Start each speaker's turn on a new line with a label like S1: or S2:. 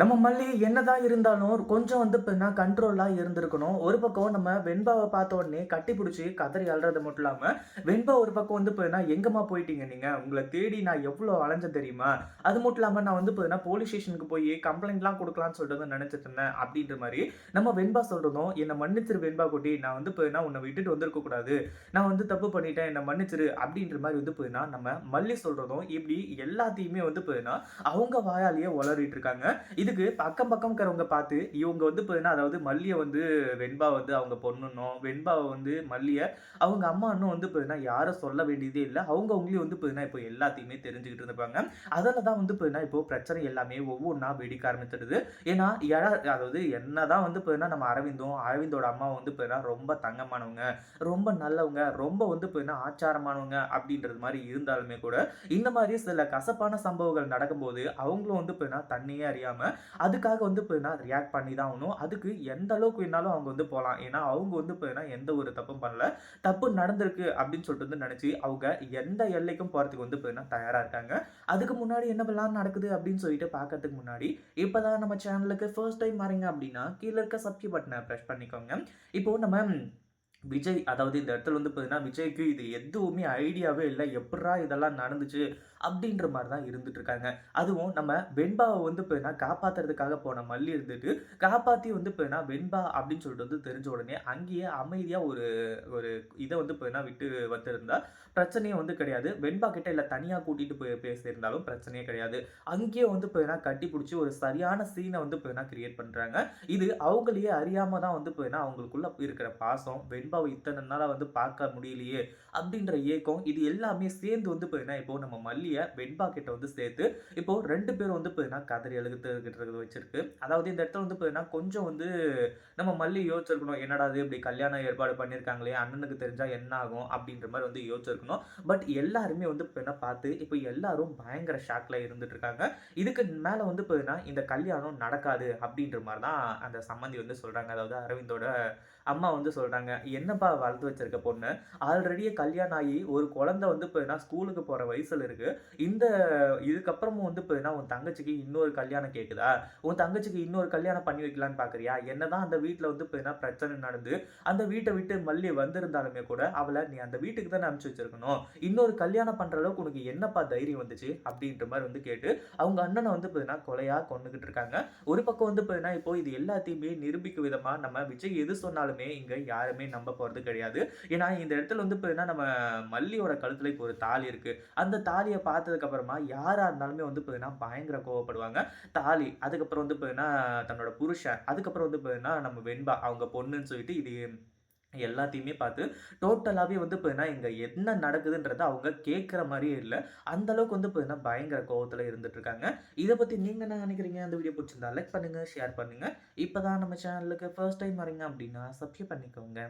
S1: நம்ம மல்லி என்னதான் இருந்தாலும் கொஞ்சம் வந்து இப்போனா கண்ட்ரோலாக இருந்திருக்கணும். ஒரு பக்கம் நம்ம வெண்பாவை பார்த்த உடனே கட்டி பிடிச்சி கதறி அழுறது மட்டும் இல்லாமல் வெண்பா ஒரு பக்கம் வந்து இப்போனா எங்கம்மா போயிட்டீங்க நீங்கள் உங்களை தேடி நான் எவ்வளோ அலைஞ்ச தெரியுமா? அது மட்டும் இல்லாமல் நான் வந்து இப்போனா போலீஸ் ஸ்டேஷனுக்கு போய் கம்ப்ளைண்ட்லாம் கொடுக்கலாம்னு சொல்லிட்டு வந்து நினச்சிட்டு இருந்தேன் அப்படின்ற மாதிரி நம்ம வெண்பா சொல்கிறதும் என்னை மன்னிச்சிரு வெண்பா குட்டி. நான் வந்து இப்போ உன்னை விட்டுட்டு வந்திருக்கக்கூடாது நான் வந்து தப்பு பண்ணிட்டேன். என்னை மன்னிச்சிரு அப்படின்ற மாதிரி வந்து போயினா நம்ம மல்லி சொல்கிறதும் இப்படி எல்லாத்தையுமே வந்து போயினா அவங்க வாயாலேயே உளறிட்டு இருக்காங்க. இது இதுக்கு பக்கம் பக்கம் இருக்கிறவங்க பார்த்து இவங்க வந்து பார்த்தீங்கன்னா அதாவது மல்லியை வந்து வெண்பா வந்து அவங்க பொண்ணுன்னும் வெண்பாவை வந்து மல்லியை அவங்க அம்மா இன்னும் வந்து பார்த்தீங்கன்னா யாரும் சொல்ல வேண்டியதே இல்லை. அவங்க அவங்களையும் வந்து பார்த்தீங்கன்னா இப்போ எல்லாத்தையுமே தெரிஞ்சுக்கிட்டு இருந்திருப்பாங்க. அதில் தான் வந்து பார்த்தீங்கன்னா இப்போ பிரச்சனை எல்லாமே ஒவ்வொன்றா வெடிக்க ஆரம்பிச்சிடுது. ஏன்னா யாரா அதாவது என்ன தான் வந்து பார்த்தீங்கன்னா நம்ம அரவிந்தும் அரவிந்தோட அம்மா வந்து பார்த்தீங்கன்னா ரொம்ப தங்கமானவங்க ரொம்ப நல்லவங்க ரொம்ப வந்து பார்த்தீங்கன்னா ஆச்சாரமானவங்க அப்படின்றது மாதிரி இருந்தாலுமே கூட இந்த மாதிரி சில கசப்பான சம்பவங்கள் நடக்கும்போது அவங்களும் வந்து பார்த்தீங்கன்னா தண்ணியே அறியாமல் அதுக்காக வந்து பார்த்தீங்கன்னா ரியாக்ட் பண்ணி தான் ஆகணும். அதுக்கு எந்த அளவுக்கு வேணாலும் அவங்க வந்து போகலாம். ஏன்னா அவங்க வந்து பார்த்தீங்கன்னா எந்த ஒரு தப்பும் பண்ணல. தப்பு நடந்திருக்கு அப்படின்னு சொல்லிட்டு வந்து நினச்சி அவங்க எந்த எல்லைக்கும் போகிறதுக்கு வந்து பார்த்தீங்கன்னா தயாராக இருக்காங்க. அதுக்கு முன்னாடி என்ன பண்ணலாம் நடக்குது அப்படின்னு சொல்லிட்டு பார்க்கறதுக்கு முன்னாடி இப்போ தான் நம்ம சேனலுக்கு ஃபர்ஸ்ட் டைம் வரீங்க அப்படின்னா கீழே இருக்க சப்ஸ்கிரைப் பட்டனை ப்ரெஸ் பண்ணிக்கோங்க. இப்போ நம்ம விஜய் அதாவது இந்த இடத்துல வந்து பார்த்தீங்கன்னா விஜய்க்கு இது எதுவுமே ஐடியாவே இல்லை. எப்படா இதெல்லாம் நடந்துச்சு அப்படின்ற மாதிரி தான் இருந்துட்டு இருக்காங்க. அதுவும் நம்ம வெண்பாவை வந்து பார்த்தீங்கன்னா காப்பாற்றுறதுக்காக போன மல்லி இருந்துட்டு காப்பாற்றி வந்து பார்த்தீங்கன்னா வெண்பா அப்படின்னு சொல்லிட்டு வந்து தெரிஞ்ச உடனே அங்கேயே அமைதியாக ஒரு ஒரு இதை வந்து பார்த்தீங்கன்னா விட்டு வந்திருந்தா பிரச்சனையே வந்து கிடையாது. வெண்பா கிட்ட இல்லை தனியாக கூட்டிகிட்டு போய் பேசியிருந்தாலும் பிரச்சனையே கிடையாது. அங்கேயே வந்து பார்த்தீங்கன்னா கட்டி பிடிச்சி ஒரு சரியான சீனை வந்து பார்த்தீங்கன்னா கிரியேட் பண்ணுறாங்க இது அவங்களையே அறியாமல் தான் வந்து பார்த்தீங்கன்னா அவங்களுக்குள்ள இருக்கிற பாசம் வெண் வெண்பாவை இத்தனை நாளாக வந்து பார்க்க முடியலையே அப்படின்ற ஏக்கம் இது எல்லாமே சேர்ந்து வந்து பார்த்தீங்கன்னா இப்போ நம்ம மல்லியை வெண்பா கிட்ட வந்து சேர்த்து இப்போ ரெண்டு பேரும் வந்து பார்த்தீங்கன்னா கதறி எழுதுகிட்டு வச்சிருக்கு. அதாவது இந்த இடத்துல வந்து பார்த்தீங்கன்னா கொஞ்சம் வந்து நம்ம மல்லி யோசிச்சிருக்கணும். என்னடா இது இப்படி கல்யாணம் ஏற்பாடு பண்ணியிருக்காங்களே அண்ணனுக்கு தெரிஞ்சா என்ன ஆகும் அப்படின்ற மாதிரி வந்து யோசிச்சிருக்கணும். பட் எல்லாருமே வந்து பார்த்தீங்கன்னா பார்த்து இப்போ எல்லாரும் பயங்கர ஷாக்ல இருந்துட்டு இருக்காங்க. இதுக்கு மேலே வந்து பார்த்தீங்கன்னா இந்த கல்யாணம் நடக்காது அப்படின்ற மாதிரி தான் அந்த சம்மந்தி வந்து சொல்றாங்க. அதாவது அரவிந்தோட அம்மா வந்து சொல்றாங்க என்னப்பா வளர்த்து வச்சிருக்க பொண்ணு? ஆல்ரெடியே கல்யாணம் ஆகி ஒரு குழந்தை வந்து பார்த்தீங்கன்னா ஸ்கூலுக்கு போற வயசுல இருக்கு. இந்த இதுக்கப்புறமும் வந்து பார்த்தீங்கன்னா உன் தங்கச்சிக்கு இன்னொரு கல்யாணம் கேட்குதா உன் தங்கச்சிக்கு இன்னொரு கல்யாணம் பண்ணி வைக்கலான்னு பார்க்குறியா என்னதான் அந்த வீட்டில் வந்து பார்த்தீங்கன்னா பிரச்சனை நடந்து அந்த வீட்டை விட்டு மல்லி வந்திருந்தாலுமே கூட அவளை நீ அந்த வீட்டுக்கு தானே அனுப்பிச்சு வச்சிருக்கணும். இன்னொரு கல்யாணம் பண்ணுற அளவுக்கு உனக்கு என்னப்பா தைரியம் வந்துச்சு? அப்படின்ற மாதிரி வந்து கேட்டு அவங்க அண்ணனை வந்து பார்த்தீங்கன்னா கொலையாக கொண்டுகிட்டு இருக்காங்க. ஒரு பக்கம் வந்து பார்த்தீங்கன்னா இப்போ இது எல்லாத்தையுமே நிரூபிக்கும் விதமாக நம்ம விஜய் எது சொன்னாலுமே இங்கே யாருமே நம்ப போகிறது கிடையாது. ஏன்னா இந்த இடத்துல வந்து பார்த்தீங்கன்னா நம்ம மல்லியோட கழுத்தில் இப்போ ஒரு தாலி இருக்கு. அந்த தாலியை பார்த்ததுக்கப்புறமா யாராக இருந்தாலுமே வந்து பார்த்தீங்கன்னா பயங்கர கோவப்படுவாங்க. தாலி அதுக்கப்புறம் வந்து பார்த்தீங்கன்னா தன்னோட புருஷன் அதுக்கப்புறம் வந்து பார்த்தீங்கன்னா நம்ம வெண்பா அவங்க பொண்ணுன்னு சொல்லிட்டு இது எல்லாத்தையுமே பார்த்து டோட்டலாகவே வந்து பார்த்தீங்கன்னா இங்கே என்ன நடக்குதுன்றத அவங்க கேட்குற மாதிரியே இல்லை. அந்த அளவுக்கு வந்து பார்த்தீங்கன்னா பயங்கர கோவத்தில் இருந்துட்டு இருக்காங்க இதை பற்றி நீங்கள் என்ன நினைக்கிறீங்க? அந்த வீடியோ பிடிச்சிருந்தா லைக் பண்ணுங்கள் ஷேர் பண்ணுங்கள் இப்போ தான் நம்ம சேனலுக்கு ஃபர்ஸ்ட் டைம் வரீங்க அப்படின்னா சப்ஸ்கிரைப் பண்ணிக்கோங்க.